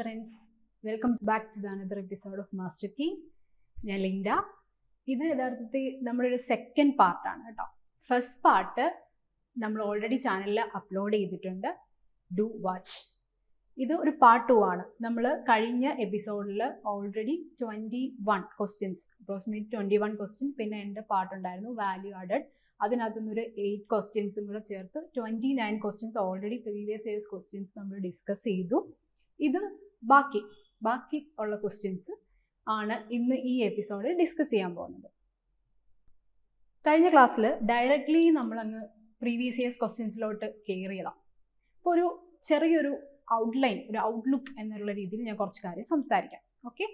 Aspirants welcome back to the another episode of master key ഞാൻ Linda. ഇത് യഥാർത്ഥത്തിൽ നമ്മുടെ ഒരു സെക്കൻഡ് പാർട്ടാണ് കേട്ടോ. ഫസ്റ്റ് പാർട്ട് നമ്മൾ ഓൾറെഡി ചാനലിൽ അപ്ലോഡ് ചെയ്തിട്ടുണ്ട്. ഡു വാച്ച് ഇത് ഒരു പാർട്ട് ടു ആണ്. നമ്മൾ കഴിഞ്ഞ എപ്പിസോഡിൽ already twenty one questions approximate twenty one question പിന്നെ എന്റെ പാർട്ട് ഉണ്ടായിരുന്നു വാല്യൂ ആഡഡ് അതിനകത്തുനിന്ന് ഒരു എയ്റ്റ് ക്വസ്റ്റ്യൻസും കൂടെ ചേർത്ത് twenty nine questions already previous years questions നമ്മൾ ഡിസ്കസ് ചെയ്തു. ഇത് ബാക്കി ബാക്കി ഉള്ള ക്വസ്റ്റ്യൻസ് ആണ് ഇന്ന് ഈ എപ്പിസോഡിൽ ഡിസ്കസ് ചെയ്യാൻ പോകുന്നത്. കഴിഞ്ഞ ക്ലാസ്സിൽ ഡയറക്റ്റ്ലി നമ്മളങ്ങ് പ്രീവിയസ് ഇയേഴ്സ് ക്വസ്റ്റ്യൻസിലോട്ട് കയറിയതാണ് അപ്പോൾ ഒരു ചെറിയൊരു ഔട്ട്ലൈൻ ഒരു ഔട്ട്ലുക്ക് എന്നുള്ള രീതിയിൽ ഞാൻ കുറച്ച് കാര്യം സംസാരിക്കാം. ഓക്കെ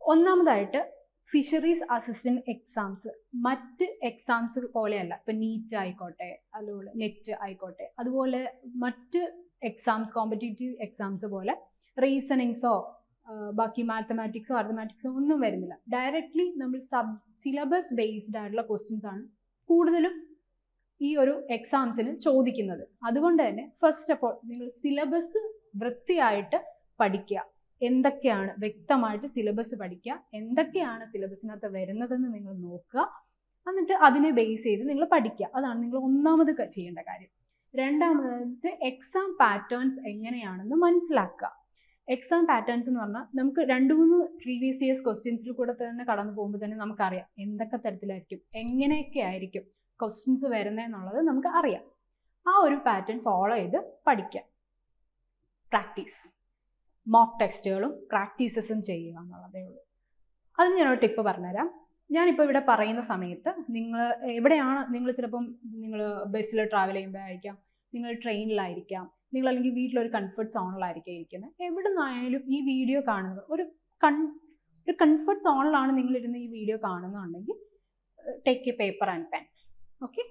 ഒന്നാമതായിട്ട് ഫിഷറീസ് അസിസ്റ്റന്റ് എക്സാംസ് മറ്റ് എക്സാംസ് പോലെയല്ല. ഇപ്പം നീറ്റ് ആയിക്കോട്ടെ അതുപോലെ നെറ്റ് ആയിക്കോട്ടെ അതുപോലെ മറ്റ് എക്സാംസ് കോമ്പറ്റേറ്റീവ് എക്സാംസ് പോലെ റീസണിങ്സോ ബാക്കി മാത്തമാറ്റിക്സോ അർത്തമാറ്റിക്സോ ഒന്നും വരുന്നില്ല. ഡയറക്റ്റ്ലി നമ്മൾ സബ് സിലബസ് ബേസ്ഡ് ആയിട്ടുള്ള ക്വസ്റ്റ്യൻസ് ആണ് കൂടുതലും ഈ ഒരു എക്സാംസിന് ചോദിക്കുന്നത്. അതുകൊണ്ട് തന്നെ ഫസ്റ്റ് ഓഫ് ഓൾ നിങ്ങൾ സിലബസ് വൃത്തിയായിട്ട് പഠിക്കുക. എന്തൊക്കെയാണ് വ്യക്തമായിട്ട് സിലബസ് പഠിക്കുക എന്തൊക്കെയാണ് സിലബസിനകത്ത് വരുന്നതെന്ന് നിങ്ങൾ നോക്കുക. എന്നിട്ട് അതിനെ ബേസ് ചെയ്ത് നിങ്ങൾ പഠിക്കുക. അതാണ് നിങ്ങൾ ഒന്നാമത് ചെയ്യേണ്ട കാര്യം. രണ്ടാമത് എക്സാം പാറ്റേൺസ് എങ്ങനെയാണെന്ന് മനസ്സിലാക്കുക. എക്സാം പാറ്റേൺസ് എന്ന് പറഞ്ഞാൽ നമുക്ക് രണ്ട് മൂന്ന് പ്രീവിയസ് ഇയേഴ്സ് ക്വസ്റ്റ്യൻസിൽ കൂടെ തന്നെ കടന്നു പോകുമ്പോൾ തന്നെ നമുക്കറിയാം എന്തൊക്കെ തരത്തിലായിരിക്കും എങ്ങനെയൊക്കെ ആയിരിക്കും ക്വസ്റ്റ്യൻസ് വരുന്നതെന്നുള്ളത് നമുക്ക് അറിയാം. ആ ഒരു പാറ്റേൺ ഫോളോ ചെയ്ത് പഠിക്കാം. പ്രാക്ടീസ് മോക്ക് ടെസ്റ്റുകളും പ്രാക്ടീസസും ചെയ്യുക എന്നുള്ളതേ ഉള്ളൂ. അതിന് ഞാനൊരു ടിപ്പ് പറഞ്ഞുതരാം. ഞാനിപ്പോൾ ഇവിടെ പറയുന്ന സമയത്ത് നിങ്ങൾ എവിടെയാണ് നിങ്ങൾ ചിലപ്പം നിങ്ങൾ ബസ്സിൽ ട്രാവൽ ചെയ്യുമ്പോഴായിരിക്കാം നിങ്ങൾ ട്രെയിനിലായിരിക്കാം നിങ്ങൾ അല്ലെങ്കിൽ വീട്ടിലൊരു കംഫർട്ട് സോണിലായിരിക്കും ഇരിക്കുന്നത് എവിടെ നിന്നായാലും ഈ വീഡിയോ കാണുന്നത് ഒരു കൺ ഒരു കംഫർട്ട് സോണിലാണ് നിങ്ങളിരുന്ന് ഈ വീഡിയോ കാണുന്നുണ്ടെങ്കിൽ take a paper and pen okay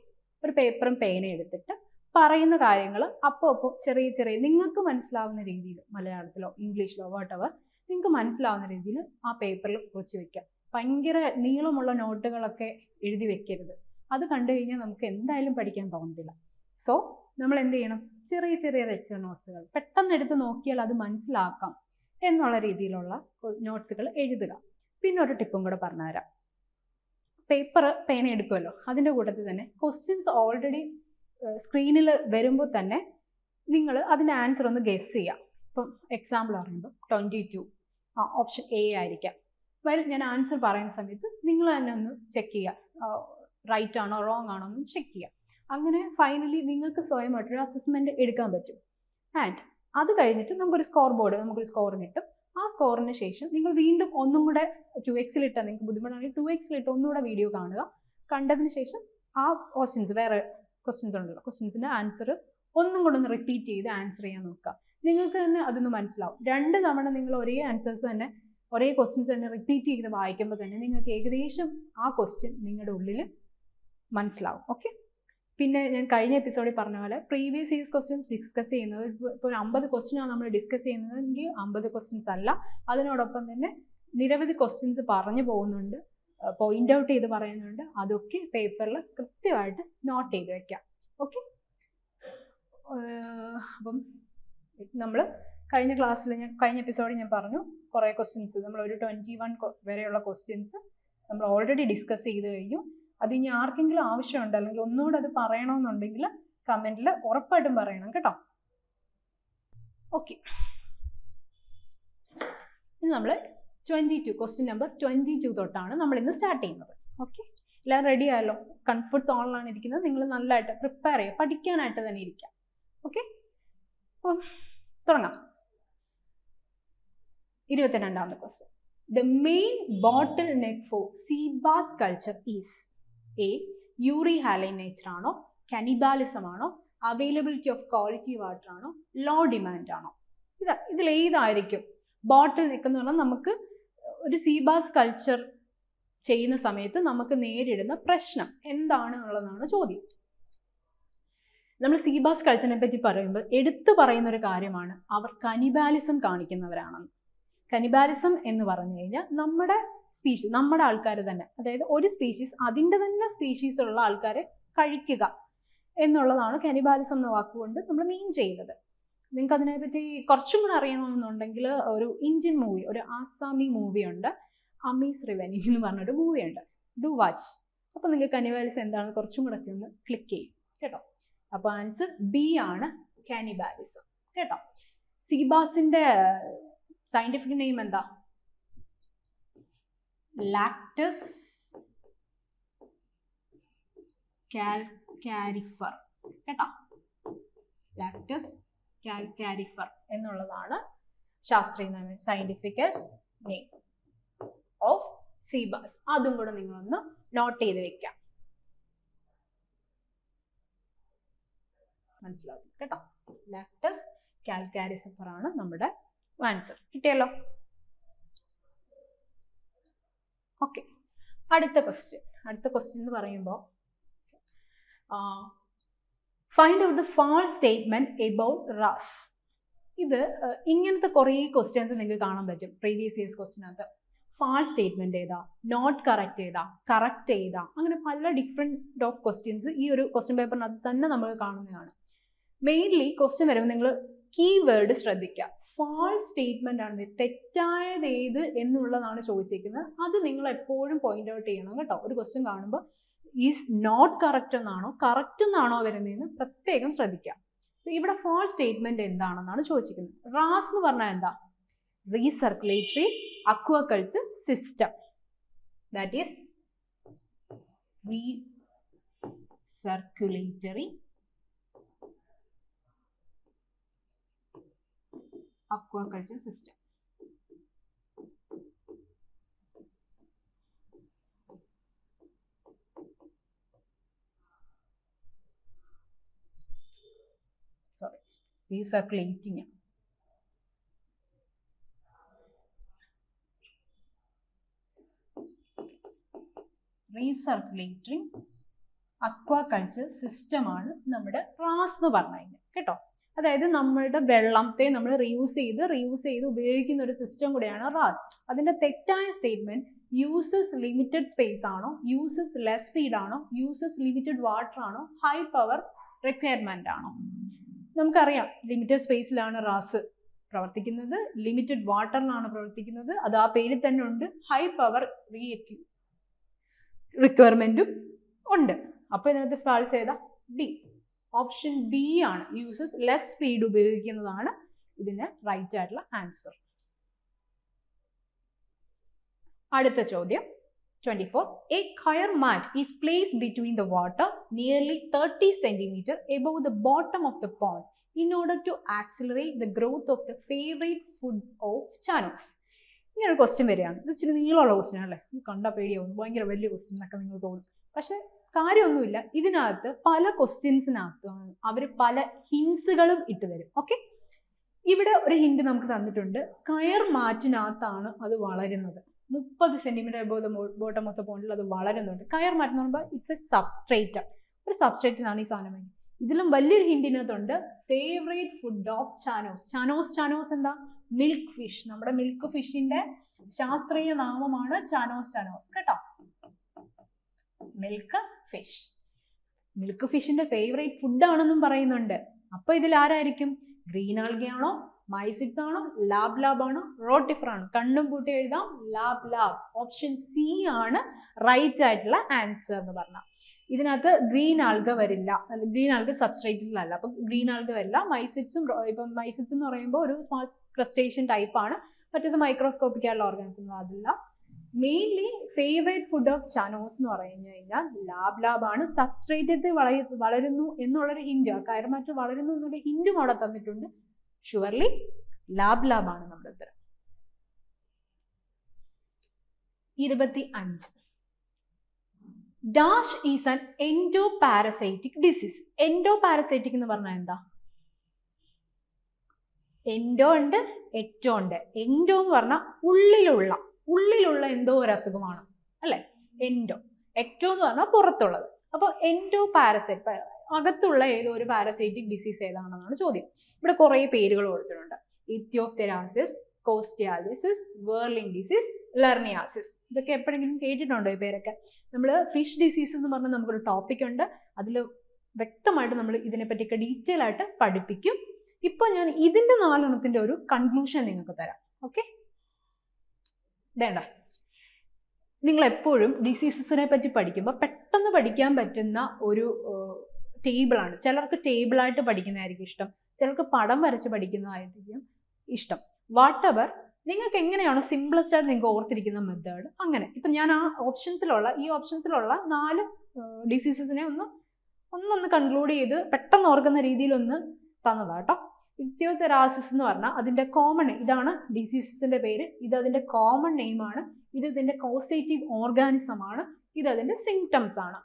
ഒരു പേപ്പറും പേനയും എടുത്തിട്ട് പറയുന്ന കാര്യങ്ങൾ അപ്പോൾ അപ്പോൾ ചെറിയ ചെറിയ നിങ്ങൾക്ക് മനസ്സിലാവുന്ന രീതിയിൽ മലയാളത്തിലോ ഇംഗ്ലീഷിലോ വാട്ടവർ നിങ്ങൾക്ക് മനസ്സിലാവുന്ന രീതിയിൽ ആ പേപ്പറിൽ കുറിച്ച് വെക്കാം ഭയങ്കര നീളമുള്ള നോട്ടുകളൊക്കെ എഴുതി വെക്കരുത്. അത് കണ്ടു കഴിഞ്ഞാൽ നമുക്ക് എന്തായാലും പഠിക്കാൻ തോന്നത്തില്ല. സോ നമ്മൾ എന്ത് ചെയ്യണം? ചെറിയ ചെറിയ ലെക്ചർ നോട്ട്സുകൾ പെട്ടെന്ന് എടുത്ത് നോക്കിയാൽ അത് മനസ്സിലാക്കാം എന്നുള്ള രീതിയിലുള്ള നോട്ട്സുകൾ എഴുതുക. പിന്നെ ഒരു ടിപ്പും കൂടെ പറഞ്ഞുതരാം. പേപ്പർ പേന എടുക്കുമല്ലോ. അതിന്റെ കൂട്ടത്തിൽ തന്നെ ക്വസ്റ്റ്യൻസ് ഓൾറെഡി സ്ക്രീനിൽ വരുമ്പോൾ തന്നെ നിങ്ങൾ അതിന്റെ ആൻസർ ഒന്ന് ഗെസ് ചെയ്യാം. ഇപ്പം എക്സാമ്പിൾ പറയുമ്പോൾ ട്വന്റി ടു ആ ഓപ്ഷൻ എ ആയിരിക്കാം. വരും ഞാൻ ആൻസർ പറയുന്ന സമയത്ത് നിങ്ങൾ തന്നെ ഒന്ന് ചെക്ക് ചെയ്യുക. റൈറ്റ് ആണോ റോങ് ആണോ എന്ന് ചെക്ക് ചെയ്യുക. അങ്ങനെ ഫൈനലി നിങ്ങൾക്ക് സ്വയമായിട്ടൊരു അസസ്മെന്റ് എടുക്കാൻ പറ്റും. ആൻഡ് അത് കഴിഞ്ഞിട്ട് നമുക്കൊരു സ്കോർ ബോർഡ് നമുക്കൊരു സ്കോർ കിട്ടും. ആ സ്കോറിന് ശേഷം നിങ്ങൾ വീണ്ടും ഒന്നും കൂടെ ടു എക്സിലിട്ട് നിങ്ങൾക്ക് ബുദ്ധിമുട്ടാണെങ്കിൽ ടു എക്സിലിട്ട് ഒന്നുകൂടെ വീഡിയോ കാണുക. കണ്ടതിന് ശേഷം ആ ക്വസ്റ്റ്യൻസ് വേറെ ക്വസ്റ്റ്യൻസ് ഉണ്ടല്ലോ. ക്വസ്റ്റ്യൻസിന്റെ ആൻസർ ഒന്നും കൂടെ ഒന്ന് റിപ്പീറ്റ് ചെയ്ത് ആൻസർ ചെയ്യാൻ നോക്കുക. നിങ്ങൾക്ക് തന്നെ അതൊന്ന് മനസ്സിലാവും. രണ്ട് തവണ നിങ്ങൾ ഒരേ ആൻസേഴ്സ് തന്നെ ഒരേ ക്വസ്റ്റ്യൻസ് തന്നെ റിപ്പീറ്റ് ചെയ്ത് വായിക്കുമ്പോൾ തന്നെ നിങ്ങൾക്ക് ഏകദേശം ആ ക്വസ്റ്റ്യൻ നിങ്ങളുടെ ഉള്ളിൽ മനസ്സിലാവും. ഓക്കെ പിന്നെ ഞാൻ കഴിഞ്ഞ എപ്പിസോഡിൽ പറഞ്ഞ പോലെ പ്രീവിയസ് ഇയേഴ്സ് ക്വസ്റ്റ്യൻസ് ഡിസ്കസ് ചെയ്യുന്നത് ഇപ്പോൾ ഒരു അമ്പത് ക്വസ്റ്റ്യനാണ് നമ്മൾ ഡിസ്കസ് ചെയ്യുന്നതെങ്കിൽ അമ്പത് ക്വസ്റ്റ്യൻസ് അല്ല. അതിനോടൊപ്പം തന്നെ നിരവധി ക്വസ്റ്റ്യൻസ് പറഞ്ഞു പോകുന്നുണ്ട് പോയിന്റ് ഔട്ട് ചെയ്ത് പറയുന്നുണ്ട്. അതൊക്കെ പേപ്പറിൽ കൃത്യമായിട്ട് നോട്ട് ചെയ്ത് വെക്കാം. ഓക്കെ അപ്പം നമ്മൾ കഴിഞ്ഞ ക്ലാസ്സിൽ ഞാൻ കഴിഞ്ഞ എപ്പിസോഡിൽ ഞാൻ പറഞ്ഞു കുറേ ക്വസ്റ്റ്യൻസ് നമ്മൾ ഒരു ട്വന്റി വൺ വരെയുള്ള ക്വസ്റ്റ്യൻസ് നമ്മൾ ഓൾറെഡി ഡിസ്കസ് ചെയ്ത് കഴിഞ്ഞു. അത് ഇനി ആർക്കെങ്കിലും ആവശ്യമുണ്ട് അല്ലെങ്കിൽ ഒന്നുകൂടെ അത് പറയണമെന്നുണ്ടെങ്കിൽ കമന്റിൽ ഉറപ്പായിട്ടും പറയണം കേട്ടോ. ഓക്കെ. ഇനി നമ്മൾ twenty two question number twenty two തൊട്ടാണ് നമ്മൾ ഇന്ന് സ്റ്റാർട്ട് ചെയ്യുന്നത്. ഓക്കെ. എല്ലാം റെഡി ആയല്ലോ? കംഫർട്ട് സോണിലാണ് ഇരിക്കുന്നത്. നിങ്ങൾ നല്ലതായിട്ട് പ്രിപ്പയർ ചെയ്യുക. പഠിക്കാനായിട്ട് തന്നെ ഇരിക്കാം ഓക്കെ. അപ്പം തുടങ്ങാം. ഇരുപത്തിരണ്ടാമത്തെ question the main bottleneck for seabass culture is a euryhaline nature ആണോ? കനിബാലിസം ആണോ അവൈലബിലിറ്റി ഓഫ് ക്വാളിറ്റി വാട്ടർ ആണോ? ലോ ഡിമാൻഡ് ആണോ? ഇതാ ഏതായിരിക്കും? ബോട്ടിൽ നിൽക്കുന്ന പറഞ്ഞാൽ നമുക്ക് ഒരു സീബാസ് കൾച്ചർ ചെയ്യുന്ന സമയത്ത് നമുക്ക് നേരിടുന്ന പ്രശ്നം എന്താണ് എന്നുള്ളതാണ് ചോദ്യം. നമ്മൾ സീബാസ് കൾച്ചറിനെ പറ്റി പറയുമ്പോൾ എടുത്തു പറയുന്ന ഒരു കാര്യമാണ് അവർ കനിബാലിസം കാണിക്കുന്നവരാണെന്ന്. കനിബാലിസം എന്ന് പറഞ്ഞു കഴിഞ്ഞാൽ നമ്മുടെ സ്പീഷീസ് നമ്മുടെ ആൾക്കാർ തന്നെ. അതായത് ഒരു സ്പീഷീസ് അതിന്റെ തന്നെ സ്പീഷീസ് ഉള്ള ആൾക്കാരെ കഴിക്കുക എന്നുള്ളതാണ് കനിബാലിസം എന്ന വാക്കുകൊണ്ട് നമ്മൾ മീൻ ചെയ്യുന്നത്. നിങ്ങൾക്ക് അതിനെപ്പറ്റി കുറച്ചും കൂടെ അറിയണമെന്നുണ്ടെങ്കിൽ ഒരു ഇന്ത്യൻ മൂവി ഒരു ആസാമി മൂവി ഉണ്ട്. അമീസ് റിവനി എന്ന് പറഞ്ഞൊരു മൂവി ഉണ്ട്. ഡു വാച്ച് അപ്പോൾ നിങ്ങൾക്ക് കനിബാലിസം എന്താണെന്ന് കുറച്ചും കൂടെ ഒക്കെ ഒന്ന് ക്ലിക്ക് ചെയ്യും. കേട്ടോ? അപ്പോൾ ആൻസർ ബി ആണ് കാനിബാലിസം കേട്ടോ? സീബാസിന്റെ സയന്റിഫിക് നെയിം എന്താ? ലാക്ടസ് കാൽക്കാരിഫർ കേട്ടോ? ലാക്ടസ് കാൽക്കാരിഫർ എന്നുള്ളതാണ് ശാസ്ത്രീയ scientifical scientific name of seabass അതും കൂടെ നിങ്ങളൊന്ന് നോട്ട് ചെയ്ത് വെക്കാം. മനസ്സിലാവും കേട്ടോ? ലാക്ടസ് കാൽക്കാരിഫർ ആണ് നമ്മുടെ ആൻസർ കിട്ടിയല്ലോ? ഓക്കെ അടുത്ത ക്വസ്റ്റ്യൻ അടുത്ത ക്വസ്റ്റ്യൻ എന്ന് പറയുമ്പോൾ find out the false statement about RAS ഇത് ഇങ്ങനത്തെ കുറേ ക്വസ്റ്റ്യൻസ് നിങ്ങൾക്ക് കാണാൻ പറ്റും. പ്രീവിയസ് ഇയേഴ്സ് ക്വസ്റ്റ്യനകത്ത് ഫാൾ സ്റ്റേറ്റ്മെന്റ് ഏതാ? നോട്ട് കറക്റ്റ് ഏതാ? കറക്റ്റ് ഏതാ? അങ്ങനെ പല ഡിഫറെന്റ് ഓഫ് ക്വസ്റ്റ്യൻസ് ഈ ഒരു ക്വസ്റ്റ്യൻ പേപ്പറിനകത്ത് തന്നെ നമ്മൾ കാണുന്നതാണ്. മെയിൻലി ക്വസ്റ്റ്യൻ വരുമ്പോൾ നിങ്ങൾ കീ വേർഡ് ശ്രദ്ധിക്കുക. ഫാൾ സ്റ്റേറ്റ്മെന്റ് ആണ്. തെറ്റായത് ഏത് എന്നുള്ളതാണ് ചോദിച്ചിരിക്കുന്നത് അത് നിങ്ങൾ എപ്പോഴും പോയിന്റ് ഔട്ട് ചെയ്യണം കേട്ടോ. ഒരു ക്വസ്റ്റ്യൻ കാണുമ്പോൾ ഈസ് നോട്ട് കറക്റ്റ് എന്നാണോ കറക്റ്റ് എന്നാണോ വരുന്നതെന്ന് പ്രത്യേകം ശ്രദ്ധിക്കാം ഇവിടെ ഫാൾസ് സ്റ്റേറ്റ്മെന്റ് എന്താണെന്നാണ് ചോദിച്ചിരിക്കുന്നത്. റാസ് എന്ന് പറഞ്ഞാൽ എന്താ? Recirculatory aquaculture system that is recirculatory aquaculture system. Sorry, recirculating. Recirculating aquaculture സിസ്റ്റമാണ് നമ്മുടെ റാസ് എന്ന് പറഞ്ഞു കഴിഞ്ഞാൽ കേട്ടോ അതായത് നമ്മളുടെ വെള്ളത്തെ നമ്മൾ റീയൂസ് ചെയ്ത് റീയൂസ് ചെയ്ത് ഉപയോഗിക്കുന്ന ഒരു സിസ്റ്റം കൂടെയാണ് റാസ്. അതിന്റെ തെറ്റായ സ്റ്റേറ്റ്മെന്റ് യൂസസ് ലിമിറ്റഡ് സ്പേസ് ആണോ യൂസസ് ലെസ് ഫീഡ് ആണോ യൂസസ് ലിമിറ്റഡ് വാട്ടർ ആണോ ഹൈ പവർ റിക്വയർമെന്റ് ആണോ? നമുക്കറിയാം ലിമിറ്റഡ് സ്പേസിലാണ് റാസ് പ്രവർത്തിക്കുന്നത് ലിമിറ്റഡ് വാട്ടറിലാണ് പ്രവർത്തിക്കുന്നത് അത് ആ പേരിൽ തന്നെ ഉണ്ട് ഹൈ പവർ റീക്യൂ റിക്വയർമെന്റും ഉണ്ട്. അപ്പോൾ ഇതിനകത്ത് ഫാൾസ് ചെയ്ത ഡി ഓപ്ഷൻ ബി ആണ്. യൂസസ് ലെസ് ഫീഡ് ഉപയോഗിക്കുന്നതാണ് ഇതിന് റൈറ്റ് ആയിട്ടുള്ള ആൻസർ അടുത്ത ചോദ്യം. Twenty four a coir mat is place between the water nearly thirty centimetre above the bottom of the pond in order to accelerate the growth of the favourite food of Chanos ഇങ്ങനെ ഒരു question വരികയാണ്. ഇത് ഇച്ചിരി നീളമുള്ള question അല്ലേ കണ്ട പേടിയാവും. ഭയങ്കര വലിയ ക്വസ്റ്റ്യൻ എന്നൊക്കെ നിങ്ങൾ തോന്നും. പക്ഷെ കാര്യമൊന്നുമില്ല. ഇതിനകത്ത് പല ക്വസ്റ്റ്യൻസിനകത്തും അവർ പല ഹിൻസുകളും ഇട്ട് തരും. ഓക്കെ ഇവിടെ ഒരു ഹിന്റ് നമുക്ക് തന്നിട്ടുണ്ട്. കയർ മാറ്റിനകത്താണ് അത് വളരുന്നത്. മുപ്പത് centimetre above bottom of the പോണ്ടിൽ അത് വളരുന്നുണ്ട്. കയർ മാറ്റം എന്ന് പറയുമ്പോൾ ഇറ്റ്സ് എ സബ്സ്ട്രേറ്റ് ഒരു സബ്സ്ട്രേറ്റിനാണ് ഈ സാധനം ഇതിലും വലിയൊരു ഹിൻഡിനകത്തുണ്ട് favourite food of chanos chanos chanos എന്താ? മിൽക്ക് ഫിഷ് നമ്മുടെ മിൽക്ക് ഫിഷിന്റെ ശാസ്ത്രീയ നാമമാണ് ചാനോസ് ചാനോസ് കേട്ടോ? മിൽക്ക് ഫിഷ് മിൽക്ക് ഫിഷിന്റെ ഫേവറേറ്റ് ഫുഡ് ആണെന്നും പറയുന്നുണ്ട്. അപ്പൊ ഇതിൽ ആരായിരിക്കും? ഗ്രീൻ ആൾഗയാണോ മൈസിഡ്സ് ആണോ? ലാബ് ലാബ് ആണോ? റോട്ടിഫർ ആണോ? കണ്ണും പൂട്ടി എഴുതാം. ലാബ് ലാബ് ഓപ്ഷൻ സി ആണ് റൈറ്റ് ആയിട്ടുള്ള ആൻസർ എന്ന് പറഞ്ഞാൽ ഇതിനകത്ത് ഗ്രീൻ ആൽഗ വരില്ല. ഗ്രീൻ ആൽഗ സബ്സ്ട്രേറ്റിലല്ല അപ്പൊ ഗ്രീൻ ആൽഗ വരില്ല. മൈസിഡ്സും ഇപ്പം മൈസിഡ്സ് എന്ന് പറയുമ്പോൾ ഒരു സ്മാൾ ക്രസ്റ്റേഷ്യൻ ടൈപ്പ് ആണ്. മറ്റേത് മൈക്രോസ്കോപ്പിക് ഓർഗാനിസം അതില്ല. Mainly favourite food of Chanos എന്ന് പറഞ്ഞു കഴിഞ്ഞാൽ ലാബ് ലാബ് ആണ്. സബ്സ്ട്രേറ്റത്തിൽ വളയ വളരുന്നു എന്നുള്ളൊരു ഹിൻഡ് കയർമാറ്റ് വളരുന്നു എന്നുള്ള ഹിൻഡും അവിടെ തന്നിട്ടുണ്ട്. ഷുവർലി ലാബ് ലാബ് ആണ് നമ്മുടെ ഉത്തരം. ഇരുപത്തി അഞ്ച് dash is an endoparasitic disease endoparasitic എന്ന് പറഞ്ഞാൽ എന്താ? എൻഡോ ഉണ്ട് എറ്റോ ഉണ്ട്. എൻഡോ എന്ന് പറഞ്ഞാൽ ഉള്ളിലുള്ള ഉള്ളിലുള്ള എന്തോ ഒരു അസുഖമാണ് അല്ലെ? എൻഡോ. എക്ടോ എന്ന് പറഞ്ഞാൽ പുറത്തുള്ളത്. അപ്പോൾ എൻഡോ പാരസൈറ്റ് അകത്തുള്ള ഏതോ ഒരു പാരസൈറ്റിക് ഡിസീസ് ഏതാണെന്നാണ് ചോദ്യം. ഇവിടെ കുറേ പേരുകൾ കൊടുത്തിട്ടുണ്ട്. Ichthyophthiriasis costiasis whirling disease lernaeasis. ഇതൊക്കെ എപ്പോഴെങ്കിലും കേട്ടിട്ടുണ്ടോ ഈ പേരൊക്കെ? നമ്മൾ ഫിഷ് ഡിസീസ് എന്ന് പറഞ്ഞാൽ നമുക്കൊരു ടോപ്പിക് ഉണ്ട്. അതിൽ വ്യക്തമായിട്ട് നമ്മൾ ഇതിനെപ്പറ്റിയൊക്കെ ഡീറ്റെയിൽ ആയിട്ട് പഠിപ്പിക്കും. ഇപ്പൊ ഞാൻ ഇതിന്റെ നാലെണ്ണത്തിന്റെ ഒരു കൺക്ലൂഷൻ നിങ്ങൾക്ക് തരാം. ഓക്കെ വേണ്ട. നിങ്ങൾ എപ്പോഴും ഡിസീസസിനെ പറ്റി പഠിക്കുമ്പോൾ പെട്ടെന്ന് പഠിക്കാൻ പറ്റുന്ന ഒരു ടേബിളാണ് ചിലർക്ക് ടേബിളായിട്ട് പഠിക്കുന്നതായിരിക്കും ഇഷ്ടം. ചിലർക്ക് പടം വരച്ച് പഠിക്കുന്നതായിരിക്കും ഇഷ്ടം. വാട്ട് എവർ നിങ്ങൾക്ക് എങ്ങനെയാണോ സിംപ്ലസ്റ്റ് ആയിട്ട് നിങ്ങൾക്ക് ഓർത്തിരിക്കുന്ന മെത്തേഡ് അങ്ങനെ. ഇപ്പം ഞാൻ ആ ഓപ്ഷൻസിലുള്ള ഈ ഓപ്ഷൻസിലുള്ള നാല് ഡിസീസസിനെ ഒന്ന് ഒന്നൊന്ന് കൺക്ലൂഡ് ചെയ്ത് പെട്ടെന്ന് ഓർക്കുന്ന രീതിയിലൊന്ന് തന്നതാ കേട്ടോ ഇക്തിയോതെറാസിസ് എന്ന് പറഞ്ഞാൽ അതിന്റെ കോമൺ ഇതാണ് ഡിസീസസിന്റെ പേര്. ഇത് അതിന്റെ കോമൺ നെയിമാണ് ഇത് ഇതിന്റെ കോസേറ്റീവ് ഓർഗാനിസം ആണ്. ഇത് അതിന്റെ സിംറ്റംസ് ആണ്.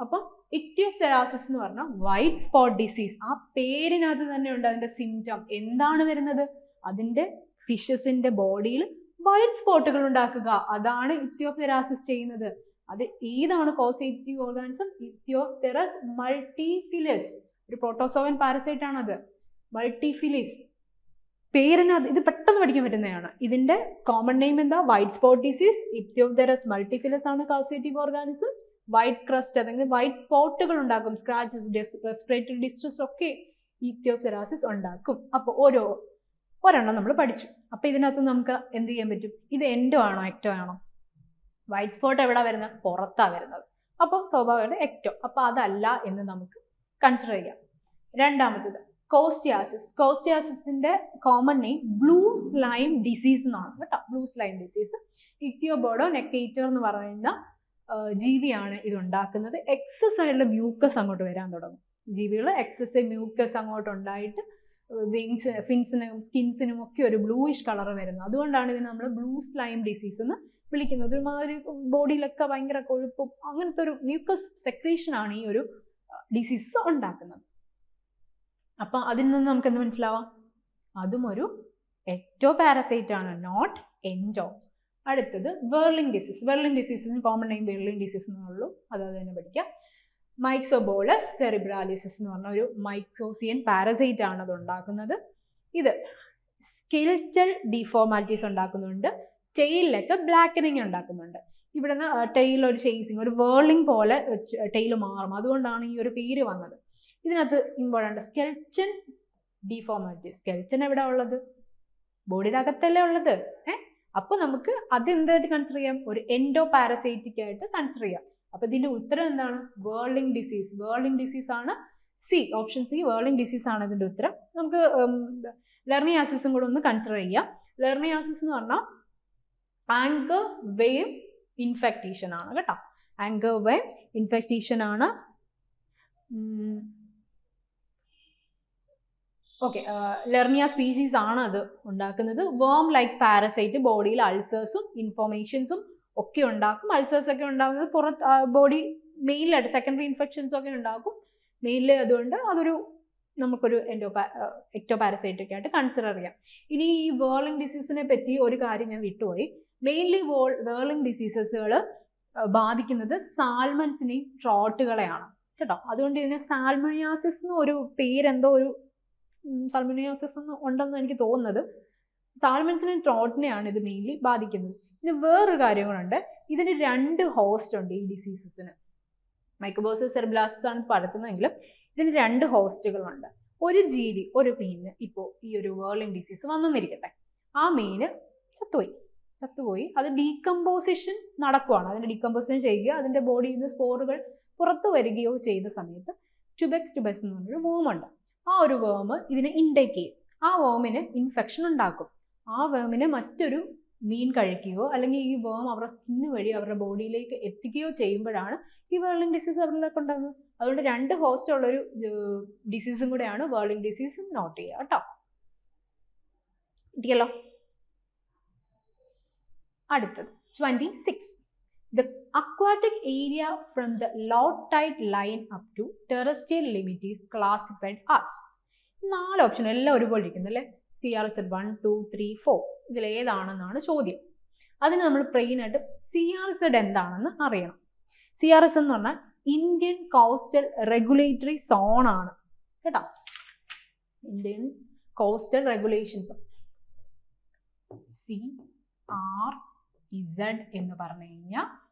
അപ്പം ഇക്തിയോതെറാസിസ് എന്ന് പറഞ്ഞാൽ വൈറ്റ് സ്പോട്ട് ഡിസീസ് ആ പേരിനകത്ത് തന്നെ ഉണ്ട് അതിന്റെ സിംറ്റം എന്താണ് വരുന്നത്? അതിന്റെ ഫിഷസിന്റെ ബോഡിയിൽ വൈറ്റ് സ്പോട്ടുകൾ ഉണ്ടാക്കുക. അതാണ് ഇക്തിയോതെറാസിസ് ചെയ്യുന്നത്. അത് ഏതാണ് കോസേറ്റീവ് ഓർഗാനിസം ഇക്തിയോതെറസ് മൾട്ടിഫിലസ് ഒരു പ്രോട്ടോസോവൻ പാരസൈറ്റ് ആണത്. മൾട്ടിഫിലിസ് പേരിനകത്ത് ഇത് പെട്ടെന്ന് പഠിക്കാൻ പറ്റുന്നതാണ്. ഇതിന്റെ കോമൺ നെയിം എന്താ? White spot disease Ichthyophthirius multifiliis ആണ് കാസേറ്റീവ് ഓർഗാനിസം വൈറ്റ് ക്രസ്റ്റ് അല്ലെങ്കിൽ വൈറ്റ് സ്പോട്ടുകൾ ഉണ്ടാക്കും. സ്ക്രാച്ചസ് റെസ്പിറേറ്ററി ഡിസ്ട്രസ് ഒക്കെ ഇക്തിയോതെറാസിസ് ഉണ്ടാക്കും. അപ്പോൾ ഓരോ ഒരെണ്ണം നമ്മൾ പഠിച്ചു. അപ്പോൾ ഇതിനകത്ത് നമുക്ക് എന്ത് ചെയ്യാൻ പറ്റും? ഇത് എൻഡോ ആണോ? എക്റ്റോ ആണോ? വൈറ്റ് സ്പോട്ട് എവിടെ വരുന്നത്? പുറത്താണ് വരുന്നത്. അപ്പോൾ സ്വാഭാവികമായിട്ട് എക്റ്റോ അപ്പോൾ അതല്ല എന്ന് നമുക്ക് കൺസിഡർ ചെയ്യാം. രണ്ടാമത്തത് costiasis കോസ്റ്റിയാസിന്റെ common name blue slime disease എന്നാണ് കേട്ടോ. Blue slime disease Ichthyobodo necator എന്ന് പറയുന്ന ജീവിയാണ് ഇത് ഉണ്ടാക്കുന്നത് എക്സസൈഡിലെ മ്യൂക്കസ് അങ്ങോട്ട് വരാൻ തുടങ്ങും. ജീവികൾ എക്സസ് മ്യൂക്കസ് അങ്ങോട്ട് ഉണ്ടായിട്ട് വിങ്സ് ഫിൻസിനും സ്കിൻസിനും ഒക്കെ ഒരു ബ്ലൂയിഷ് കളർ വരുന്നത് അതുകൊണ്ടാണ് ഇതിനെ നമ്മൾ ബ്ലൂ സ്ലൈം ഡിസീസ് എന്ന് വിളിക്കുന്നത്. ഒരുമാതിരി ബോഡിയിലൊക്കെ ഭയങ്കര കൊഴുപ്പും അങ്ങനത്തെ ഒരു മ്യൂക്കസ് സെക്രീഷനാണ് ഈ ഒരു ഡിസീസ് ഉണ്ടാക്കുന്നത്. അപ്പം അതിൽ നിന്ന് നമുക്ക് എന്ത് മനസ്സിലാവാം? അതും ഒരു എക്ടോ പാരസൈറ്റ് ആണ് നോട്ട് എൻഡോ അടുത്തത് വെർലിംഗ് ഡിസീസ് വെർലിംഗ് ഡിസീസിന് കോമൺ നെയിം വെർലിംഗ് ഡിസീസ് എന്നുള്ളൂ അത് തന്നെ പഠിക്കാം. മൈക്സോബോളസ് സെറിബ്രാലിസിസ് എന്ന് പറഞ്ഞ ഒരു മൈക്സോസിയൻ പാരസൈറ്റ് ആണ് അത് ഉണ്ടാക്കുന്നത്. ഇത് സ്കിൽറ്റൽ ഡിഫോർമാലിറ്റീസ് ഉണ്ടാക്കുന്നുണ്ട്. ടെയിലിലൊക്കെ ബ്ലാക്കനിങ് ഉണ്ടാക്കുന്നുണ്ട്. ഇവിടുന്ന് ടെയിൽ ഒരു ചേസിങ് ഒരു വേർളിംഗ് പോലെ ടെയിൽ മാറും. അതുകൊണ്ടാണ് ഈ ഒരു പേര് വന്നത്. ഇതിനകത്ത് ഇമ്പോർട്ടന്റ് സ്കെൽച്ചൻ ഡിഫോർമാലിറ്റി സ്കെൽച്ചൻ എവിടെ ഉള്ളത്? ബോഡിയുടെ അകത്തല്ലേ ഉള്ളത്? ഏഹ് അപ്പോൾ നമുക്ക് അത് എന്തായിട്ട് കൺസിഡർ ചെയ്യാം? ഒരു എൻഡോ പാരസൈറ്റിക് ആയിട്ട് കൺസിഡർ ചെയ്യാം. അപ്പോൾ ഇതിന്റെ ഉത്തരം എന്താണ്? വേൾഡിങ് ഡിസീസ് വേൾഡിങ് ഡിസീസ് ആണ് C option C wilting disease ആണ് ഇതിന്റെ ഉത്തരം. നമുക്ക് ലെർണിയാസിസും കൂടെ ഒന്ന് കൺസിഡർ ചെയ്യാം. ലെർണിയാസിസ് എന്ന് പറഞ്ഞാൽ ആങ്കർ വേവ് ഇൻഫെക്റ്റീഷൻ ആണ് കേട്ടോ. ആങ്കർ വേവ് ഇൻഫെക്റ്റീഷൻ ആണ്. ഓക്കെ ലെർണിയ സ്പീഷീസ് ആണ് അത് ഉണ്ടാക്കുന്നത്. വേം ലൈക്ക് പാരസൈറ്റ് ബോഡിയിൽ അൾസേഴ്സും ഇൻഫോർമേഷൻസും ഒക്കെ ഉണ്ടാക്കും. അൾസേഴ്സ് ഒക്കെ ഉണ്ടാകുന്നത് പുറത്ത് ബോഡി മെയിലായിട്ട് സെക്കൻഡറി ഇൻഫെക്ഷൻസ് ഒക്കെ ഉണ്ടാക്കും. മെയിലിൽ അതുകൊണ്ട് അതൊരു നമുക്കൊരു എൻഡോ എക്ടോ പാരസൈറ്റ് ഒക്കെ ആയിട്ട് കൺസിഡർ ചെയ്യാം. ഇനി ഈ വേർളിംഗ് ഡിസീസിനെ പറ്റി ഒരു കാര്യം ഞാൻ വിട്ടുപോയി. മെയിൻലി വേൾ വേർളിംഗ് ഡിസീസസുകൾ ബാധിക്കുന്നത് സാൽമൺസിനെയും ട്രോട്ടുകളെയാണ് കേട്ടോ? അതുകൊണ്ട് ഇതിന് സാൽമണിയാസിസ് എന്ന് ഒരു പേരെന്തോ ഒരു സാൽമണിയാസിസ് ഒന്നും ഉണ്ടെന്ന് എനിക്ക് തോന്നുന്നത്. സാൽമൺസിനെയും ത്രോട്ടിനെയാണ് ഇത് മെയിൻലി ബാധിക്കുന്നത്. ഇനി വേറൊരു കാര്യങ്ങളുണ്ട് ഇതിന് രണ്ട് ഹോസ്റ്റ് ഉണ്ട് ഈ ഡിസീസസിന് മൈക്രോബോസിസ് സെർബ്ലാസിസ് ആണ് പരത്തുന്നതെങ്കിലും ഇതിന് രണ്ട് ഹോസ്റ്റുകളുണ്ട് ഒരു ജീവി ഒരു മീനിന് ഇപ്പോൾ ഈ ഒരു വേർലിംഗ് ഡിസീസ് വന്നെന്നിരിക്കട്ടെ. ആ മീന് ചത്തുപോയി. ചത്തുപോയി. അത് ഡീകമ്പോസിഷൻ നടക്കുവാണ്. അതിന്റെ ഡീകമ്പോസിഷൻ ചെയ്യുക അതിന്റെ ബോഡിയിൽ നിന്ന് സ്പോറുകൾ പുറത്തു വരികയോ ചെയ്യുന്ന സമയത്ത് ട്യൂബെക്സ് ട്യൂബെക്സ് എന്ന് പറഞ്ഞൊരു വേമുണ്ട് ആ ഒരു വേം ഇതിനെ ഇൻടേക്ക് ചെയ്യും. ആ വേമിന് ഇൻഫെക്ഷൻ ഉണ്ടാക്കും. ആ വേമിന് മറ്റൊരു മീൻ കഴിക്കുകയോ അല്ലെങ്കിൽ ഈ വേം അവരുടെ സ്കിന്ന് വഴി അവരുടെ ബോഡിയിലേക്ക് എത്തിക്കുകയോ ചെയ്യുമ്പോഴാണ് ഈ വേർലിംഗ് ഡിസീസ് അവരിലൊക്കെ ഉണ്ടാകുന്നത് അതുകൊണ്ട് രണ്ട് ഹോസ്റ്റ് ഉള്ളൊരു ഡിസീസും കൂടെയാണ് വേർലിംഗ് ഡിസീസ് നോട്ട് ചെയ്യുക കേട്ടോ. കിട്ടിയല്ലോ? അടുത്തത്. Twenty six the aquatic area from the low tide line up to terrestrial limit is classified as. നാല് ഓപ്ഷൻ എല്ലാം ഒരുപോലെ ഇരിക്കുന്നു അല്ലേ? C R S one two three four ഇതിൽ ഏതാണെന്നാണ് ചോദ്യം. അതിന് നമ്മൾ പ്ലെയിനായിട്ട് സി ആർ സെഡ് എന്താണെന്ന് അറിയണം. സി ആർ എസ് എന്ന് പറഞ്ഞാൽ ഇന്ത്യൻ കോസ്റ്റൽ റെഗുലേറ്ററി സോൺ ആണ്. കേട്ടോ? Indian coastal regulations C R Z എന്ന് പറഞ്ഞു കഴിഞ്ഞാൽ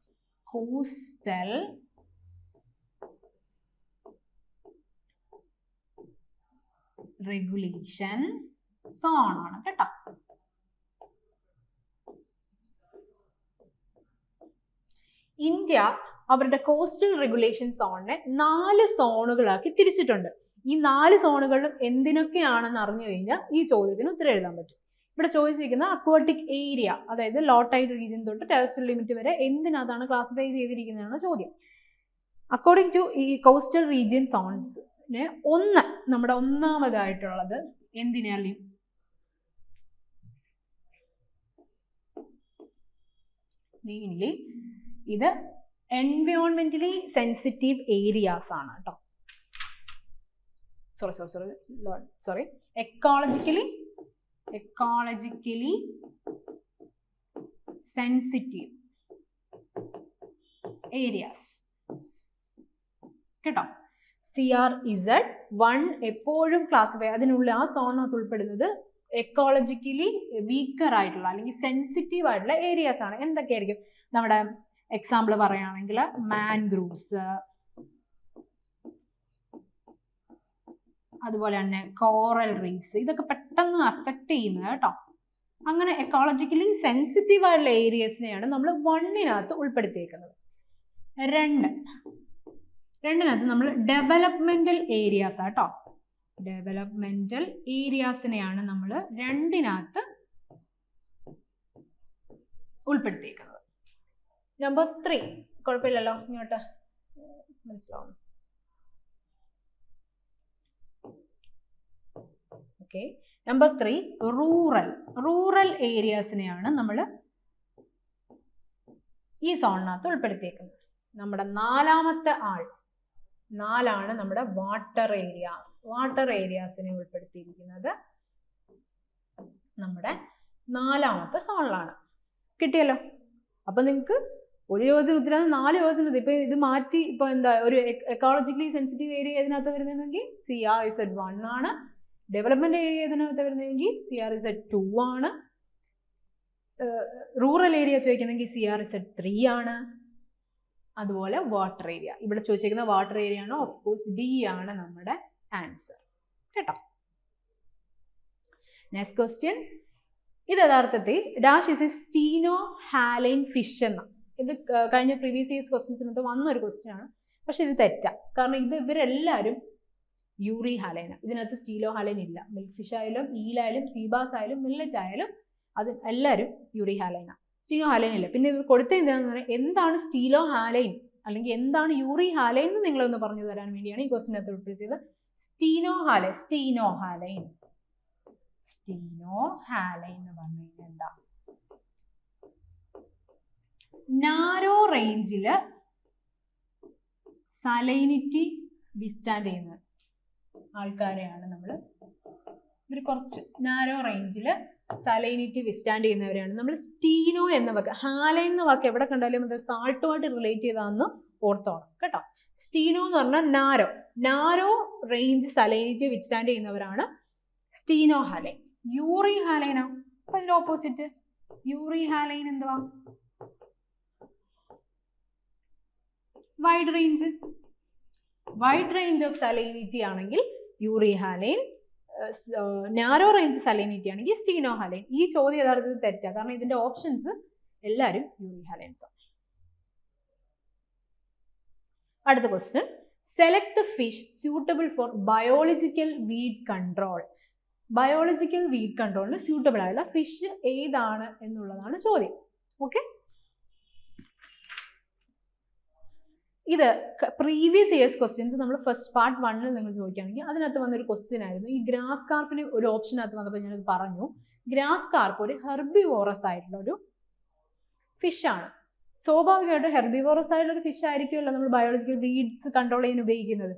കോസ്റ്റൽ റെഗുലേഷൻ സോൺ ആണ് കേട്ടോ. ഇന്ത്യ അവരുടെ കോസ്റ്റൽ റെഗുലേഷൻ സോണിനെ നാല് സോണുകളാക്കി തിരിച്ചിട്ടുണ്ട്. ഈ നാല് സോണുകളിലും എന്തിനൊക്കെയാണെന്ന് അറിഞ്ഞു കഴിഞ്ഞാൽ ഈ ചോദ്യത്തിന് ഉത്തരം എഴുതാൻ പറ്റും. ഇവിടെ ചോദിച്ചിരിക്കുന്ന അക്വാട്ടിക് ഏരിയ അതായത് ലോ ടൈഡ് റീജിയൻ തൊട്ട് ടെറസ് ലിമിറ്റ് വരെ എന്തിനകത്താണ് ക്ലാസിഫൈ ചെയ്തിരിക്കുന്നതാണ് ചോദ്യം. അക്കോർഡിംഗ് ടു ഈ കോസ്റ്റൽ റീജിയൻ സോൺസിന് ഒന്ന് നമ്മുടെ ഒന്നാമതായിട്ടുള്ളത് എന്തിനാലും മെയിൻലി ഇത് എൻവയോൺമെന്റലി സെൻസിറ്റീവ് ഏരിയാസ് ആണ് കേട്ടോ. Sorry sorry sorry sorry ecologically ecologically sensitive areas കേട്ടോ? സി ആർ ഇസഡ് വൺ എപ്പോഴും ക്ലാസിഫൈ അതിനുള്ളിൽ ആ സോണിനകത്ത് ഉൾപ്പെടുന്നത് എക്കോളജിക്കലി വീക്കർ ആയിട്ടുള്ള അല്ലെങ്കിൽ സെൻസിറ്റീവ് ആയിട്ടുള്ള ഏരിയാസ് ആണ്. എന്തൊക്കെയായിരിക്കും? നമ്മുടെ എക്സാമ്പിൾ പറയുകയാണെങ്കിൽ മാൻഗ്രൂവ്സ് അതുപോലെ തന്നെ കോറൽ റീഫ്സ് ഇതൊക്കെ പെട്ടെന്ന് അഫക്റ്റ് ചെയ്യുന്നത് കേട്ടോ. അങ്ങനെ എക്കോളജിക്കലി സെൻസിറ്റീവ് ആയിട്ടുള്ള ഏരിയസിനെയാണ് നമ്മൾ വണ്ണിനകത്ത് ഉൾപ്പെടുത്തിയേക്കുന്നത്. രണ്ട്. രണ്ടിനകത്ത് നമ്മൾ ഡെവലപ്മെന്റൽ ഏരിയാസ് ആട്ടോ ഡെവലപ്മെന്റൽ ഏരിയാസിനെയാണ് നമ്മൾ രണ്ടിനകത്ത് ഉൾപ്പെടുത്തിയിരിക്കുന്നത് നമ്പർ ത്രീ കുഴപ്പമില്ലല്ലോ. ഇങ്ങോട്ട്. മനസ്സിലാവും okay number three rural rural ഏരിയാസിനെയാണ് നമ്മൾ ഈ സോണിനകത്ത് ഉൾപ്പെടുത്തിയേക്കുന്നത്. നമ്മുടെ നാലാമത്തെ ആൾ നാലാണ് നമ്മുടെ വാട്ടർ ഏരിയാസ് വാട്ടർ ഏരിയാസിനെ ഉൾപ്പെടുത്തിയിരിക്കുന്നത് നമ്മുടെ നാലാമത്തെ സോണിലാണ് കിട്ടിയല്ലോ? അപ്പൊ നിങ്ങൾക്ക് ഒരു ചോദ്യത്തിന് ഉത്തരം നാല് ചോദ്യത്തിന് ഇപ്പൊ ഇത് മാറ്റി ഇപ്പൊ എന്താ ഒരു എക്കോളജിക്കലി സെൻസിറ്റീവ് ഏരിയ ഇതിനകത്ത് വരുന്നതെങ്കിൽ സി ആർ ഇസഡ് വൺ ആണ്. ഡെവലപ്മെന്റ് ഏരിയ ഇതിനകത്ത് വരുന്നതെങ്കിൽ സി ആർ ഇസഡ് ടു ആണ്. റൂറൽ ഏരിയ ചോദിക്കുന്നെങ്കിൽ സി ആർ ഇസഡ് ത്രീ ആണ്. അതുപോലെ വാട്ടർ ഏരിയ ഇവിടെ ചോദിച്ചിരിക്കുന്ന വാട്ടർ ഏരിയ ആണ്? ഓഫ് കോഴ്സ് ഡി ആണ് നമ്മുടെ ആൻസർ കേട്ടോ? നെക്സ്റ്റ് ക്വസ്റ്റ്യൻ ഇത് യഥാർത്ഥത്തിൽ dash is a stenohaline fish എന്ന. ഇത് കഴിഞ്ഞ പ്രീവിയസ് ഇയേഴ്സ് ക്വസ്റ്റ്യൻസിനകത്ത് വന്നൊരു ക്വസ്റ്റ്യൻ ആണ്. പക്ഷെ ഇത് തെറ്റാ. കാരണം ഇത് ഇവരെല്ലാവരും യൂറി ഹാലൈന ഇതിനകത്ത് സ്റ്റീലോ ഹാലൈൻ ഇല്ല. മിൽക്ക് ഫിഷ് ആയാലും ഈലായാലും സീബാസ് ആയാലും മില്ലറ്റ് ആയാലും അത് എല്ലാവരും യൂറി ഹാലൈന സ്റ്റീലോ ഹാലൈൻ ഇല്ല. പിന്നെ ഇത് കൊടുത്ത എന്താണെന്ന് പറഞ്ഞാൽ എന്താണ് സ്റ്റീലോ ഹാലൈൻ? അല്ലെങ്കിൽ എന്താണ് യൂറി ഹാലൈൻ എന്ന് നിങ്ങളൊന്ന് പറഞ്ഞു തരാൻ വേണ്ടിയാണ് ഈ ക്വസ്റ്റിനകത്ത് ഉൾപ്പെടുത്തിയത്. Stenohaline stenohaline. സ്റ്റീനോ ഹാലൈൻ എന്ന് പറഞ്ഞു കഴിഞ്ഞാൽ എന്താ? നാരോ റേഞ്ചിൽ സലൈനിറ്റി വിസ്റ്റാൻഡ് ചെയ്യുന്ന ആൾക്കാരെയാണ് നമ്മൾ ഇവർ കുറച്ച് നാരോ റേഞ്ചിൽ സലൈനിറ്റി വിസ്റ്റാൻഡ് ചെയ്യുന്നവരെയാണ്. നമ്മൾ സ്റ്റീനോ എന്ന വാക്ക് ഹാലൈൻ എന്ന വാക്ക് എവിടെ കണ്ടാലും അത് സാൾട്ടുമായിട്ട് റിലേറ്റ് ചെയ്താന്ന് ഓർത്തോണം കേട്ടോ. സ്റ്റീനോ എന്ന് പറഞ്ഞാൽ narrow narrow range salinity withstand ചെയ്യുന്നവരാണ് സ്റ്റീനോ ഹാലൈൻ. യൂറി ഹാലൈനോ? അപ്പൊ അതിന്റെ ഓപ്പോസിറ്റ് യൂറി ഹാലൈൻ എന്തുവാ? Wide range wide range of salinity ആണെങ്കിൽ euryhaline narrow range salinity ആണെങ്കിൽ സ്റ്റീനോ ഹാലൈൻ ഈ ചോദ്യം യഥാർത്ഥത്തിൽ തെറ്റാ. കാരണം ഇതിന്റെ ഓപ്ഷൻസ് എല്ലാവരും യൂറിഹാലൈൻസ് ആണ്. അടുത്ത question select the fish suitable for biological weed control biological weed കൺട്രോളിന് suitable ആയുള്ള ഫിഷ് ഏതാണ് എന്നുള്ളതാണ് ചോദ്യം. ഓക്കെ ഇത് പ്രീവിയസ് ഇയേഴ്സ് ക്വസ്റ്റ്യൻസ് നമ്മൾ ഫസ്റ്റ് പാർട്ട് വണ്ണിൽ നിങ്ങൾ ചോദിക്കുകയാണെങ്കിൽ അതിനകത്ത് വന്നൊരു ക്വസ്റ്റ്യൻ ആയിരുന്നു. ഈ ഗ്രാസ് കാർപ്പിന് ഒരു ഓപ്ഷനകത്ത് വന്നപ്പോൾ ഞാനത് പറഞ്ഞു. ഗ്രാസ് കാർപ്പ് ഒരു ഹെർബിവോറസ് ആയിട്ടുള്ള ഒരു ഫിഷാണ് സ്വാഭാവികമായിട്ടും ഹെർബിവോറസ് ആയിട്ടുള്ള ഒരു ഫിഷ് ആയിരിക്കുമല്ലോ നമ്മൾ ബയോളജിക്കൽ വീഡ്സ് കൺട്രോൾ ചെയ്യാൻ ഉപയോഗിക്കുന്നത്.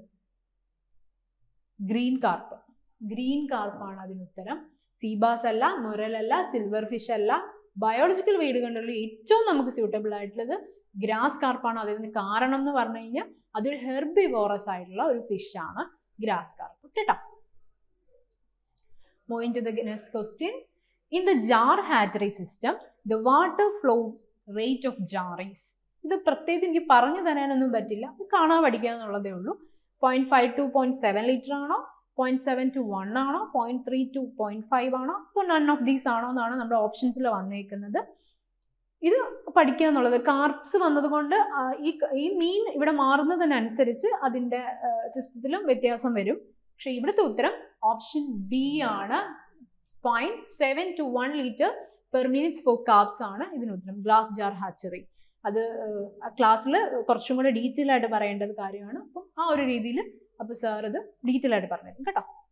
Green carp. ഗ്രീൻ കാർപ്പാണ് അതിന് ഉത്തരം. സീബാസ് അല്ല മുരലല്ല സിൽവർ ഫിഷ് അല്ല. ബയോളജിക്കൽ വീട് കണ്ടുള്ള ഏറ്റവും നമുക്ക് സ്യൂട്ടബിൾ ആയിട്ടുള്ളത് ഗ്രാസ് കാർപ്പാണ് അതിന് കാരണം എന്ന് പറഞ്ഞു കഴിഞ്ഞാൽ അതൊരു ഹെർബിവോറസ് ആയിട്ടുള്ള ഒരു ഫിഷ് ആണ് ഗ്രാസ് കാർപ്പ് കേട്ടോ. Moving to the next question in the jar hatchery system the water flow rate of jars ഇത് പ്രത്യേകിച്ച് എനിക്ക് പറഞ്ഞു തരാനൊന്നും പറ്റില്ല. അത് കാണാൻ പഠിക്കുക എന്നുള്ളതേ ഉള്ളൂ. Point five two point seven litre ആണോ? പോയിന്റ് സെവൻ ടു വൺ ആണോ? Point three two point five ആണോ? അപ്പോൾ നൺ ഓഫ് ദീസ് ആണോ എന്നാണ് നമ്മുടെ ഓപ്ഷൻസിൽ വന്നേക്കുന്നത്. ഇത് പഠിക്കുക എന്നുള്ളത് കാർപ്സ് വന്നതുകൊണ്ട് ഈ ഈ മീൻ ഇവിടെ മാറുന്നതിനനുസരിച്ച് അതിന്റെ സിസ്റ്റത്തിലും വ്യത്യാസം വരും. പക്ഷെ ഇവിടുത്തെ ഉത്തരം ഓപ്ഷൻ ബി ആണ്. Point seven two one litre per minutes for carps ആണ് ഇതിന് ഉത്തരം. ഗ്ലാസ് ജാർ ഹാച്ചറി അത് ക്ലാസ്സിൽ കുറച്ചും കൂടെ ഡീറ്റെയിൽ ആയിട്ട് പറയേണ്ടത് കാര്യമാണ്. അപ്പം ആ ഒരു രീതിയിൽ അപ്പോൾ സാർ ഇത് ഡീറ്റെയിൽ ആയിട്ട് പറഞ്ഞു കേട്ടോ?